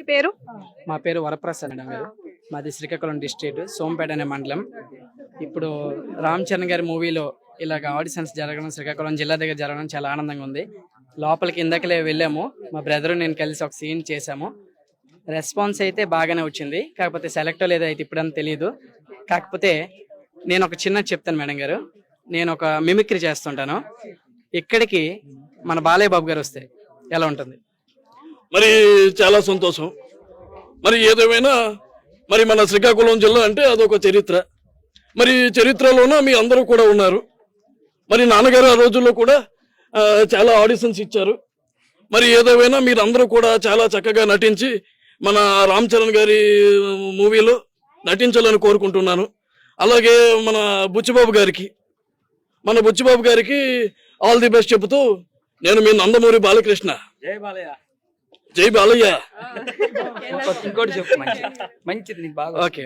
మీ పేరు? మా పేరు వరప్రసాద్ మేడం గారు. మాది శ్రీకాకుళం డిస్ట్రిక్ట్ సోంపేట అనే మండలం. ఇప్పుడు రామ్ చరణ్ గారి మూవీలో ఇలాగ ఆడిషన్స్ జరగడం శ్రీకాకుళం జిల్లా దగ్గర జరగడం చాలా ఆనందంగా ఉంది. లోపలికి ఇందాకలే వెళ్ళాము. మా బ్రదర్ నేను కలిసి ఒక సీన్ చేశాము. రెస్పాన్స్ అయితే బాగానే వచ్చింది. కాకపోతే సెలెక్ట్ లేదా అయితే ఇప్పుడని తెలియదు కాకపోతే నేను ఒక చిన్న చెప్తాను మేడం గారు. నేను ఒక మిమిక్రీ చేస్తుంటాను. ఇక్కడికి మన బాలయ్య బాబు గారు వస్తే ఎలా ఉంటుంది? మరి చాలా సంతోషం. మరి ఏదేమైనా మరి మన శ్రీకాకుళం జిల్లా అంటే అదొక చరిత్ర. మరి చరిత్రలోన మీ అందరూ కూడా ఉన్నారు. మరి నాన్నగారు ఆ రోజుల్లో కూడా చాలా ఆడిషన్స్ ఇచ్చారు. మరి ఏదేమైనా మీరందరూ కూడా చాలా చక్కగా నటించి మన రామ్ చరణ్ గారి మూవీలో నటించాలని కోరుకుంటున్నాను. అలాగే మన బుచ్చిబాబు గారికి మన బుచ్చిబాబు గారికి ఆల్ ది బెస్ట్ చెబుతూ నేను మీ నందమూరి బాలకృష్ణ. జై బాలయ్య. జై బాలయ్య. ఇంకోటి చెప్పు మంచి మంచిది నీకు బాగా ఓకే.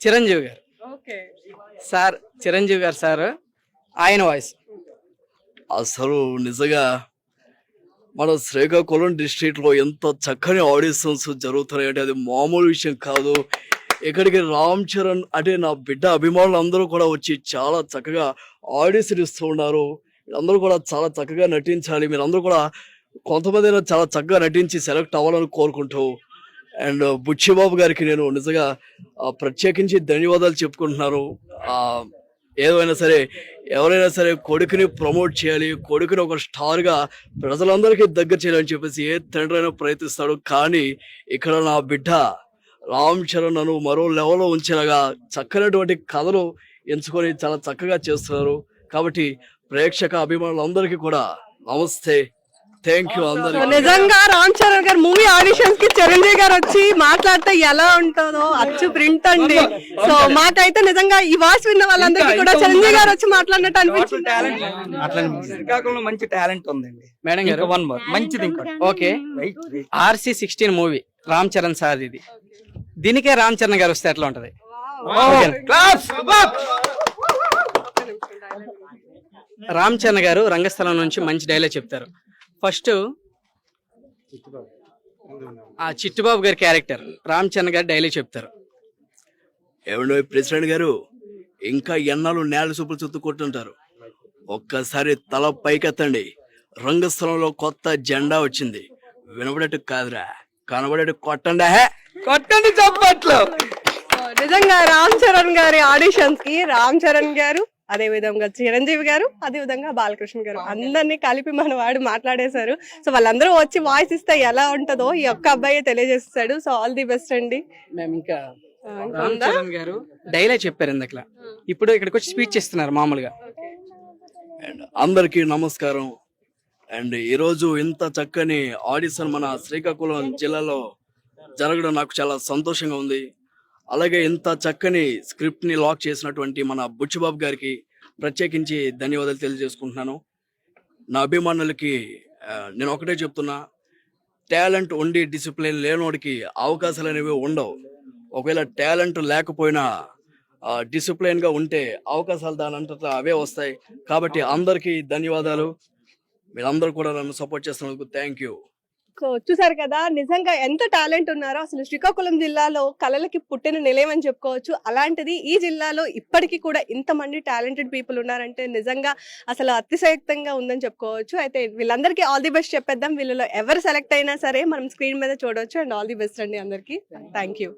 చిరంజీవి గారు. ఓకే. సార్ చిరంజీవి గారు సార్ ఆయన వాయిస్. అసలు నిజంగా మన శ్రీకాకుళం డిస్ట్రిక్ట్లో ఎంత చక్కని ఆడిషన్స్ జరుగుతున్నాయంటే అది మామూలు విషయం కాదు. ఇక్కడికి రామ్ చరణ్ అంటే నా బిడ్డ అభిమానులు అందరూ కూడా వచ్చి చాలా చక్కగా ఆడిషన్ ఇస్తూ ఉన్నారు. అందరూ కూడా చాలా చక్కగా నటించాలి. మీరందరూ కూడా కొంతమంది చాలా చక్కగా నటించి సెలెక్ట్ అవ్వాలని కోరుకుంటూ అండ్ బుచ్చిబాబు గారికి నేను నిజంగా ప్రత్యేకించి ధన్యవాదాలు చెప్పుకుంటున్నాను. ఏదైనా సరే ఎవరైనా సరే కొడుకుని ప్రమోట్ చేయాలి కొడుకుని ఒక స్టార్గా ప్రజలందరికీ దగ్గర చేయాలని చెప్పేసి ఏ తండ్రి అయినా ప్రయత్నిస్తాడు. కానీ ఇక్కడ నా బిడ్డ రామ్ చరణ్ నన్ను మరో లెవెల్లో ఉంచేలాగా చక్కనటువంటి కథలు ఎంచుకొని చాలా చక్కగా చేస్తున్నారు. కాబట్టి ప్రేక్షక అభిమానులందరికీ కూడా నమస్తే. థ్యాంక్ యూ అందరికీ. నిజంగా రామ్ చరణ్ గారు మూవీ ఆడిషన్స్కి చిరంజీవి గారు వచ్చి మాట్లాడితే ఎలా ఉంటుందో అచ్చు ప్రింట్ అండి. సో మాకైతే నిజంగా ఈ వాయిస్ విన్న వాళ్ళందరికీ కూడా చిరంజీవి గారు వచ్చి మాట్లాడినట్టు అనిపించింది. శ్రీకాకుళంలో మంచి టాలెంట్ ఉందండి. మేడం గారు. వన్ మోర్ మంచిది ఇంకోటి. Okay. RC sixteen movie Ram Charan sir ఇది దీనికే రామ్ చరణ్ గారు వస్తే ఎట్లా ఉంటది! రామ్ చరణ్ గారు రంగస్థలం నుంచి మంచి డైలాగ్ చెప్తారు. ఫస్ట్ ఆ చిట్టుబాబు గారి క్యారెక్టర్. రామ్ చరణ్ గారు డైలాగ్ చెప్తారు. ఏమండో ప్రెసిడెంట్ గారు? ఇంకా ఎన్నాళ్ళు నేల సూపులు చుట్టుకుంటుంటారు ఒక్కసారి తల పైకెత్తండి. రంగస్థలంలో కొత్త జెండా వచ్చింది. వినబడేట్టు కాదురా. కనబడేట్టు కొట్టండా. హే! కొట్టండి చప్పట్లు. నిజంగా రామ్ చరణ్ గారి ఆడిషన్స్కి రామ్ చరణ్ గారు అదే విధంగా చిరంజీవి గారు అదే విధంగా బాలకృష్ణ గారు. అందరినీ కలిపి మన వాడు మాట్లాడేశారు. సో వాళ్ళందరూ వచ్చి వాయిస్ ఇస్తే ఎలా ఉంటుందో ఈ ఒక్క అబ్బాయి తెలియజేస్తాడు. సో ఆల్ ది బెస్ట్ అండి. మేము ఇంకా గారు డైలాగ్ చెప్పారు ఇందాక ఇప్పుడు ఇక్కడికి వచ్చి స్పీచ్ ఇస్తున్నారు మామూలుగా. అండ్ అందరికీ నమస్కారం. అండ్ ఈరోజు ఇంత చక్కని ఆడిషన్ మన శ్రీకాకుళం జిల్లాలో జరగడం నాకు చాలా సంతోషంగా ఉంది. అలాగే ఇంత చక్కని స్క్రిప్ట్ని లాక్ చేసినటువంటి మన బుచ్చిబాబు గారికి ప్రత్యేకించి ధన్యవాదాలు తెలియజేసుకుంటున్నాను. నా అభిమానులకి నేను ఒకటే చెప్తున్నా టాలెంట్ ఉండి డిసిప్లిన్ లేనోడికి అవకాశాలు అనేవి ఉండవు. ఒకవేళ టాలెంట్ లేకపోయినా డిసిప్లిన్గా ఉంటే అవకాశాలు దానంతట అవే వస్తాయి. కాబట్టి అందరికీ ధన్యవాదాలు. మీరందరూ కూడా నన్ను సపోర్ట్ చేస్తున్నందుకు థ్యాంక్ యూ. సో చూసారు కదా నిజంగా ఎంత టాలెంట్ ఉన్నారో అసలు శ్రీకాకుళం జిల్లాలో కళలకి పుట్టిన నిలయం అని చెప్పుకోవచ్చు. అలాంటిది ఈ జిల్లాలో ఇప్పటికీ కూడా ఇంతమంది టాలెంటెడ్ పీపుల్ ఉన్నారంటే నిజంగా అసలు అతిశయక్తంగా ఉందని చెప్పుకోవచ్చు. అయితే వీళ్ళందరికీ ఆల్ ది బెస్ట్ చెప్పేద్దాం. వీళ్ళలో ఎవరు సెలెక్ట్ అయినా సరే మనం స్క్రీన్ మీద చూడవచ్చు అండ్ ఆల్ ది బెస్ట్ అండి అందరికీ. Thank you.